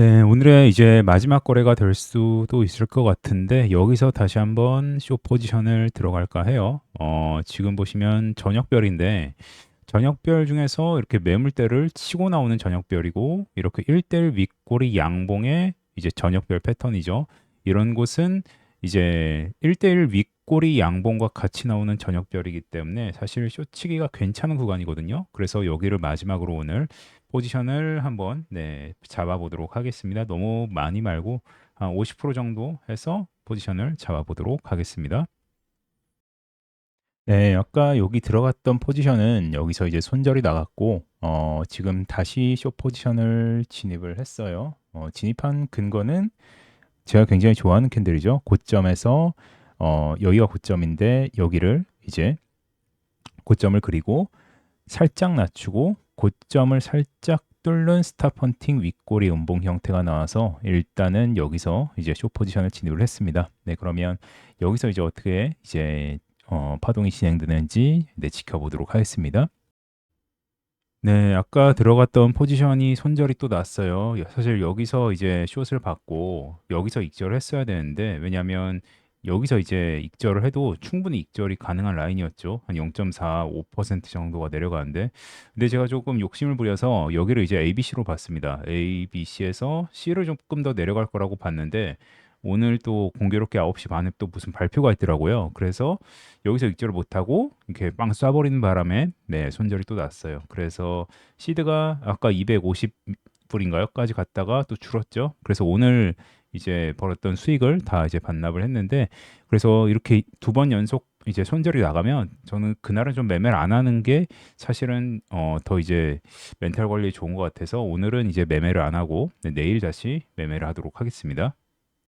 네, 오늘의 이제 마지막 거래가 될 수도 있을 것 같은데 여기서 다시 한번 쇼 포지션을 들어갈까 해요. 어, 지금 보시면 저녁별인데 저녁별 중에서 이렇게 매물대를 치고 나오는 저녁별이고 이렇게 1대1 윗꼬리 양봉의 이제 저녁별 패턴이죠. 이런 곳은 이제 1대1 윗 꼬리 양봉과 같이 나오는 저녁별이기 때문에 사실 쇼치기가 괜찮은 구간이거든요. 그래서 여기를 마지막으로 오늘 포지션을 한번 네, 잡아보도록 하겠습니다. 너무 많이 말고 한 50% 정도 해서 포지션을 잡아보도록 하겠습니다. 네, 아까 여기 들어갔던 포지션은 여기서 이제 손절이 나갔고 어, 지금 다시 쇼 포지션을 진입을 했어요. 어, 진입한 근거는 제가 굉장히 좋아하는 캔들이죠. 고점에서 어, 여기가 고점인데 여기를 이제 고점을 그리고 살짝 낮추고 고점을 살짝 뚫는 스탑 헌팅 윗꼬리 음봉 형태가 나와서 일단은 여기서 이제 쇼 포지션을 진입을 했습니다. 네, 그러면 여기서 이제 어떻게 이제 어, 파동이 진행되는지 네, 지켜보도록 하겠습니다. 네, 아까 들어갔던 포지션이 손절이 또 났어요. 사실 여기서 이제 숏을 받고 여기서 익절을 했어야 되는데 왜냐하면 여기서 이제 익절을 해도 충분히 익절이 가능한 라인이었죠. 한 0.45% 정도가 내려가는데 근데 제가 조금 욕심을 부려서 여기를 이제 ABC로 봤습니다. ABC에서 C를 조금 더 내려갈 거라고 봤는데 오늘 또 공교롭게 9시 반에 또 무슨 발표가 있더라고요. 그래서 여기서 익절을 못하고 이렇게 빵 쏴버리는 바람에 네, 손절이 또 났어요. 그래서 시드가 아까 250불인가요?까지 갔다가 또 줄었죠. 그래서 오늘 이제 벌었던 수익을 다 이제 반납을 했는데 그래서 이렇게 두 번 연속 이제 손절이 나가면 저는 그날은 좀 매매를 안 하는 게 사실은 어, 더 이제 멘탈 관리에 좋은 것 같아서 오늘은 이제 매매를 안 하고 네, 내일 다시 매매를 하도록 하겠습니다.